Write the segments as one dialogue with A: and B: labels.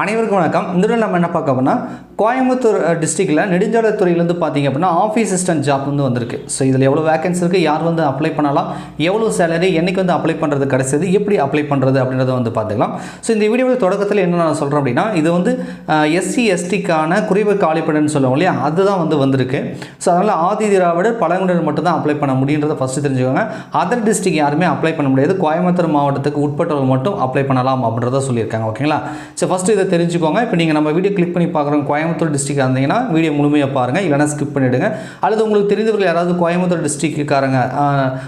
A: அனைவருக்கும் வணக்கம். இந்த நம்ம என்ன பார்க்க அப்படின்னா கோயம்புத்தூர் டிஸ்ட்ரிக்டில் நெடுஞ்சாலைத்துறையிலேருந்து பார்த்தீங்க அப்படின்னா ஆஃபீஸ் அசிஸ்டன்ட் ஜாப் வந்து வந்திருக்கு. ஸோ இதில் எவ்வளோ வேகன்சி இருக்குது யார் வந்து அப்ளை பண்ணலாம் எவ்வளோ சேலரி என்னைக்கு வந்து அப்ளை பண்ணுறது கிடைச்சது எப்படி அப்ளை பண்ணுறது அப்படின்றத வந்து பார்த்துக்கலாம். ஸோ இந்த வீடியோவில் தொடக்கத்தில் என்ன நான் சொல்கிறேன் அப்படின்னா இது வந்து எஸ்சி எஸ்டிக்கான குறைவு காலிப்படன்னு சொல்லுவோம் இல்லையா? அதுதான் வந்து வந்திருக்கு. ஸோ அதனால் ஆதி திராவிடர் பழங்குடியினர் மட்டும் தான் அப்ளை பண்ண முடியுன்றதை ஃபஸ்ட்டு தெரிஞ்சுக்கோங்க. அதர் டிஸ்ட்ரிக் யாருமே அப்ளை பண்ண முடியாது. கோயம்புத்தூர் மாவட்டத்துக்கு உட்பட்டவங்க மட்டும் அப்ளை பண்ணலாம் அப்படின்றத சொல்லியிருக்காங்க. ஓகேங்களா ஸோ ஃபஸ்ட்டு இது தெரிஞ்சுக்கோங்க. இப்போ நீங்கள் நம்ம வீடியோ கிளிக் பண்ணி பார்க்குறோம் கோயம்புத்தூர் டிஸ்ட்ரிக்ட் இருந்தீங்கன்னா வீடியோ முழுமையாக பாருங்கள் இல்லைனா ஸ்கிப் பண்ணிவிடுங்க அல்லது உங்களுக்கு தெரிந்தவர்கள் யாராவது கோயம்புத்தூர் டிஸ்ட்ரிக்ட்காரங்க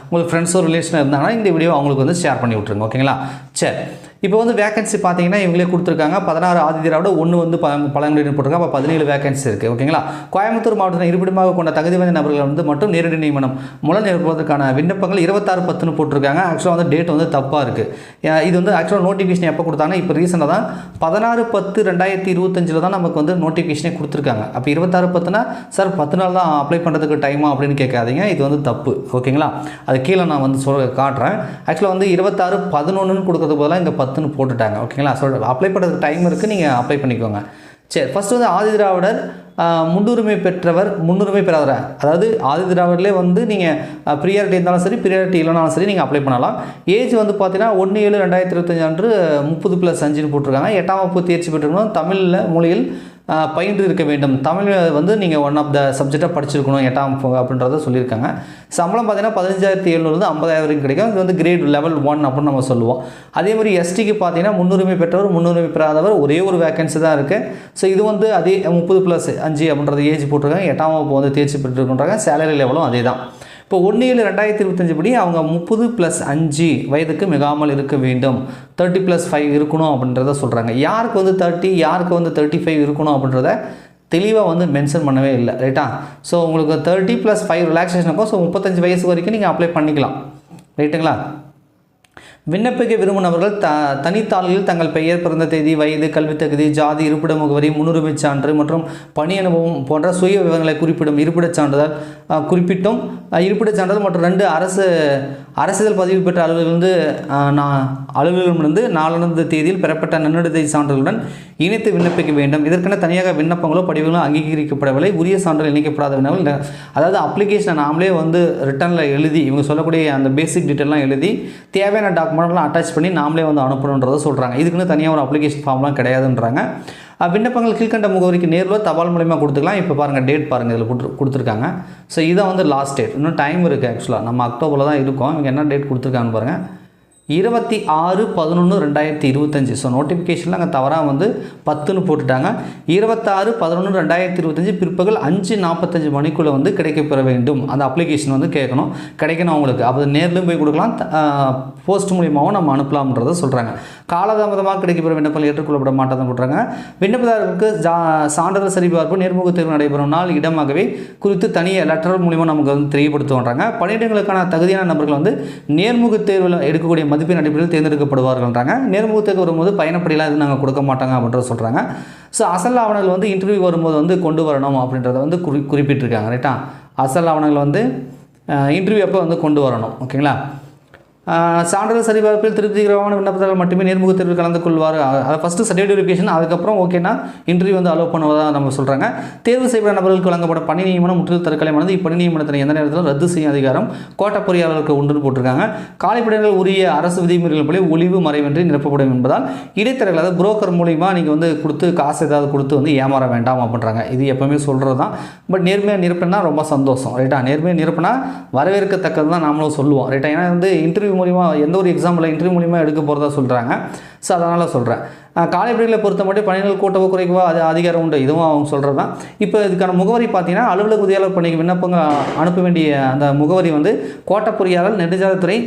A: உங்களுக்கு ஃப்ரெண்ட்ஸோ ரிலேஷன் இருந்தாங்கன்னா இந்த வீடியோ அவங்களுக்கு வந்து ஷேர் பண்ணி விட்ருங்க ஓகேங்களா சரி. இப்போ வந்து வேகன்சி பார்த்தீங்கன்னா இவங்களே கொடுத்துருக்காங்க. பதினாறு ஆதி திராவிட ஒன்று வந்து ப பழங்குடியினர் போட்டிருக்காங்க. அப்போ பதினேழு வேகன்சி இருக்குது ஓகேங்களா? கோயம்புத்தூர் மாவட்டத்தில் இருப்பிடமாக கொண்ட தகுதி வாய்ந்த நபர்கள் வந்து மட்டும் நேரடி நியமனம் மூலம் நிரப்புவதற்கான விண்ணப்பங்கள் இருபத்தாறு பத்துன்னு போட்டிருக்காங்க. ஆக்சுவலாக வந்து டேட் வந்து தப்பாக இருக்குது இது வந்து ஆக்சுவலாக நோட்டிஃபிகேஷன் எப்போ கொடுத்தாங்கன்னா இப்போ ரீசெண்டாக தான் பதினாறு பத்து ரெண்டாயிரத்தி இருபத்தஞ்சில் தான் நமக்கு வந்து நோட்டிஃபிகேஷனே கொடுத்துருக்காங்க. அப்போ இருபத்தாறு பத்துனா சார் பத்து நாள் தான் அப்ளை பண்ணுறதுக்கு டைமா அப்படின்னு கேட்காதீங்க. இது வந்து தப்பு. ஓகேங்களா? அது கீழே நான் வந்து சொல் காட்டுறேன். ஆக்சுவலாக வந்து இருபத்தாறு பதினொன்றுன்னு கொடுக்கறதுக்கு பதிலாக இங்கே பத்துன்னு போட்டுட்டாங்க. ஓகேங்களா ஸோ அப்ளை பண்ணுறதுக்கு டைம் இருக்குது நீங்கள் அப்ளை பண்ணிக்கோங்க. சரி ஃபஸ்ட்டு வந்து ஆதி திராவிடர் முன்னுரிமை பெற்றவர் முன்னுரிமை பெறாதவர்? அதாவது ஆதி திராவிடர்லேயே வந்து நீங்கள் ப்ரியாரிட்டி இருந்தாலும் சரி ப்ரியாரிட்டி இல்லைனாலும் சரி நீங்கள் அப்ளை பண்ணலாம். ஏஜ் வந்து பார்த்தீங்கன்னா ஒன்று ஏழு ரெண்டாயிரத்தி இருபத்தஞ்சு அன்று முப்பது ப்ளஸ் அஞ்சுன்னு போட்டிருக்காங்க. எட்டாம் வகுப்பு தேர்ச்சி பெற்றிருக்கணும் தமிழில் மொழியில் பயின்று இருக்க வேண்டும். தமிழ் வந்து நீங்கள் ஒன் ஆஃப் த சப்ஜெக்டாக படிச்சிருக்கணும் எட்டாம் அப்படின்றத சொல்லியிருக்காங்க. சம்பளம் பார்த்தீங்கன்னா பதினஞ்சாயிரத்தி எழுநூறு ஐம்பதாயிரம் வரைக்கும் கிடைக்கும். இது வந்து கிரேட் லெவல் ஒன் அப்படின்னு நம்ம சொல்லுவோம். அதே மாதிரி எஸ்டிக்கு பார்த்தீங்கன்னா முன்னுரிமை பெற்றவர் முன்னுரிமை பெறாதவர் ஒரே ஒரு வேகன்சி தான் இருக்குது ஸோ இது வந்து அதே முப்பது ப்ளஸ் அஞ்சு அப்படின்றது ஏஜ் போட்டிருக்காங்க. எட்டாம் வகுப்பு வந்து தேர்ச்சி பெற்றிருக்கின்றாங்க சேலரி லெவலும் அதே தான் இப்போ ஒன்று ஏழு ரெண்டாயிரத்தி இருபத்தஞ்சு படி அவங்க முப்பது ப்ளஸ் அஞ்சு வயதுக்கு மிகாமல் இருக்க வேண்டும். தேர்ட்டி ப்ளஸ் ஃபைவ் இருக்கணும் அப்படின்றத சொல்கிறாங்க யாருக்கு வந்து தேர்ட்டி யாருக்கு வந்து தேர்ட்டி ஃபைவ் இருக்கணும் அப்படின்றத தெளிவாக வந்து மென்ஷன் பண்ணவே இல்லை ரைட்டா ஸோ உங்களுக்கு தேர்ட்டி ப்ளஸ் ஃபைவ் ரிலாக்ஸேஷனுக்கும் ஸோ முப்பத்தஞ்சு வயசு வரைக்கும் நீங்கள் அப்ளை பண்ணிக்கலாம். ரைட்டுங்களா விண்ணப்பிக்க விரும்பினவர்கள் த தனித்தாள்களில் தங்கள் பெயர் பிறந்த தேதி வயது கல்வித் தகுதி ஜாதி இருப்பிட முகவரி முன்னுரிமை சான்று மற்றும் பணி அனுபவம் போன்ற சுய விவரங்களை குறிப்பிடும் இருப்பிடச் சான்றிதழ் குறிப்பிட்டும் இருப்பிடச் சான்றிதழ் மற்றும் ரெண்டு அரசு அரசியல் பதிவு பெற்ற அலுவலகிலிருந்து நான் அலுவலகமிருந்து நாலானது தேதியில் பெறப்பட்ட நன்னடத்தை சான்றுகளுடன் இணைத்து விண்ணப்பிக்க வேண்டும். இதற்கென தனியாக விண்ணப்பங்களோ படிவுகளோ அங்கீகரிக்கப்படவில்லை. உரிய சான்றிதழ் இணைக்கப்படாத விண்ணப்பங்கள் அதாவது அப்ளிகேஷனை நாமளே வந்து ரிட்டனில் எழுதி இவங்க சொல்லக்கூடிய அந்த பேசிக் டீட்டெயிலாம் எழுதி தேவையான டாக்குமெண்ட்லாம் அட்டாச் பண்ணி நாமளே வந்து அனுப்பணுன்றதை சொல்கிறாங்க இதுக்குன்னு தனியாக ஒரு அப்ளிகேஷன் ஃபார்ம்லாம் கிடையாதுன்றாங்க. விண்ணப்பங்கள் கீழ்கண்ட முகவரிக்கு நேரில் தபால் மூலயமா கொடுத்துக்கலாம். இப்போ பாருங்கள் டேட் பாருங்கள் இதில் கொடுத்து கொடுத்துருக்காங்க. ஸோ இதான் வந்து லாஸ்ட் டேட் இன்னும் டைம் இருக்குது ஆக்சுவலாக நம்ம அக்டோபரில் தான் இருக்கோம். இவங்க என்ன டேட் கொடுத்துருக்காங்கன்னு பாருங்கள் இருபத்தி ஆறு பதினொன்று ரெண்டாயிரத்தி இருபத்தஞ்சி. ஸோ நோட்டிஃபிகேஷனில் அங்கே தவறாக வந்து பத்துன்னு போட்டுட்டாங்க. இருபத்தாறு பதினொன்று ரெண்டாயிரத்தி இருபத்தஞ்சி பிற்பகல் அஞ்சு நாற்பத்தஞ்சு மணிக்குள்ளே வந்து கிடைக்கப்பெற வேண்டும். அந்த அப்ளிகேஷன் வந்து கேட்கணும். கிடைக்கணும் அவங்களுக்கு. அப்போ நேர்லையும் போய் கொடுக்கலாம். போஸ்ட் மூலியமாகவும் நம்ம அனுப்பலாம்ன்றதை சொல்கிறாங்க காலதாமதமாக கிடைக்கப்பெறும் விண்ணப்பங்கள் ஏற்றுக்கொள்ளப்பட மாட்டாதுன்னு சொல்கிறாங்க விண்ணப்பதாரருக்கு ஜா சான்றிதழ் சரிபார்ப்பு நேர்முக தேர்வு நடைபெறும் நாள் இடமாகவே குறித்து தனியாக லெட்டர் மூலிமா நமக்கு வந்து தெரியப்படுத்துவாங்க பணியிடங்களுக்கான தகுதியான நபர்கள் வந்து நேர்முக தேர்வில் எடுக்கக்கூடிய மதிப்பெண் அடிப்படையில் தேர்ந்தெடுக்கப்படுவார்கள்ன்றாங்க. நேர்முக தேர்வு வரும்போது பயணப்படியெல்லாம் எதுவும் நாங்கள் கொடுக்க மாட்டாங்க அப்படின்றத சொல்கிறாங்க ஸோ அசல் ஆவணங்கள் வந்து இன்டர்வியூ வரும்போது வந்து கொண்டு வரணும் அப்படின்றத வந்து குறி குறிப்பிட்டிருக்காங்க ரைட்டா அசல் ஆவணங்கள் வந்து இன்டர்வியூ அப்போ வந்து கொண்டு வரணும் ஓகேங்களா சான்றிதழ் சரிபார்ப்பில் திருப்திகரமான விண்ணப்பத்தால் மட்டுமே நேர்முக தேர்வில் கலந்து கொள்வார். அதை ஃபஸ்ட்டு சர்டிஃபிகேட் வெரிஃபிகேஷன் அதுக்கப்புறம் ஓகேனா இன்டர்வியூ வந்து அலோவ் பண்ணுவதாக நம்ம சொல்கிறாங்க தேர்வு செய்யப்பட்ட நபர்களுக்கு வழங்கப்பட்ட பணி நியமனம் முற்றிலும் தற்கொலைமானது இப்பணி நியமனத்தினை எந்த நேரத்தில் ரத்து செய்யும் அதிகாரம் கோட்ட பொறியாளருக்கு உண்டுன்னு போட்டிருக்காங்க. காலிப்படைகள் உரிய அரசு விதிமுறைகளின்படி ஒளிவு மறைவின்றி நிரப்பப்படும் என்பதால் இடைத்தரகர்கள் அதாவது புரோக்கர் மூலிமா நீங்கள் வந்து கொடுத்து காசு ஏதாவது கொடுத்து வந்து ஏமாற வேண்டாம் அப்படின்றாங்க. இது எப்போவுமே சொல்கிறது தான் பட் நேர்மையாக நிரப்பினா ரொம்ப சந்தோஷம் ரைட்டா நேர்மையாக நிரப்பினா வரவேற்கத்தக்கது தான் நாமளும் சொல்லுவோம் ரைட்டா ஏன்னா வந்து இன்டர்வியூ மூலிமா எந்த ஒரு எக்ஸாம்பிள் இன்டர்வியூ மூலிமா எடுக்க போகிறதா சொல்கிறாங்க ஸோ அதனால் சொல்கிறேன் காலைப்பிடிகளை பொறுத்த மட்டும் பணிகள் கூட்டவோ குறைக்கவோ அது அதிகாரம் உண்டு. இதுவும் அவங்க சொல்கிறது தான் இப்போ இதுக்கான முகவரி பார்த்தீங்கன்னா அலுவலக உதவியாளர் பணிக்கு விண்ணப்பங்க அனுப்ப வேண்டிய அந்த முகவரி வந்து கோட்டை பொறியாளர் நெடுஞ்சாலைத்துறை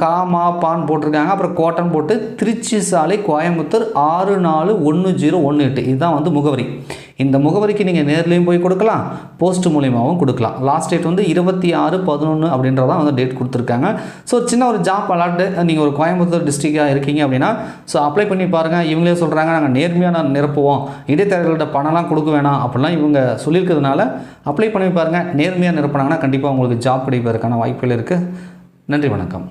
A: கா மா பான் போட்டிருக்காங்க. அப்புறம் கோட்டன் போட்டு திருச்சி சாலை கோயம்புத்தூர் ஆறு நாலு ஒன்று ஜீரோ ஒன்று எட்டு. இதுதான் வந்து முகவரி. இந்த முகவரிக்கு நீங்கள் நேர்லேயும் போய் கொடுக்கலாம் போஸ்ட் மூலியமாகவும் கொடுக்கலாம். லாஸ்ட் டேட் வந்து இருபத்தி ஆறு பதினொன்று அப்படின்றதான் வந்து டேட் கொடுத்துருக்காங்க. ஸோ சின்ன ஒரு ஜாப் அலாட்டு நீங்கள் ஒரு கோயம்புத்தூர் டிஸ்ட்ரிக்டாக இருக்கீங்க அப்படின்னா ஸோ அப்ளை பண்ணி பாருங்கள் இவங்களே சொல்கிறாங்க நாங்கள் நேர்மையாக நான் நிரப்புவோம். இடைத்தரகர்கள்ட்ட பணம்லாம் கொடுக்க வேணாம் அப்படிலாம் இவங்க சொல்லியிருக்கிறதுனால அப்ளை பண்ணி பாருங்கள் நேர்மையாக நிரப்புனாங்கன்னா கண்டிப்பாக உங்களுக்கு ஜாப் கிடைப்பதற்கான வாய்ப்புகள் இருக்குது நன்றி வணக்கம்.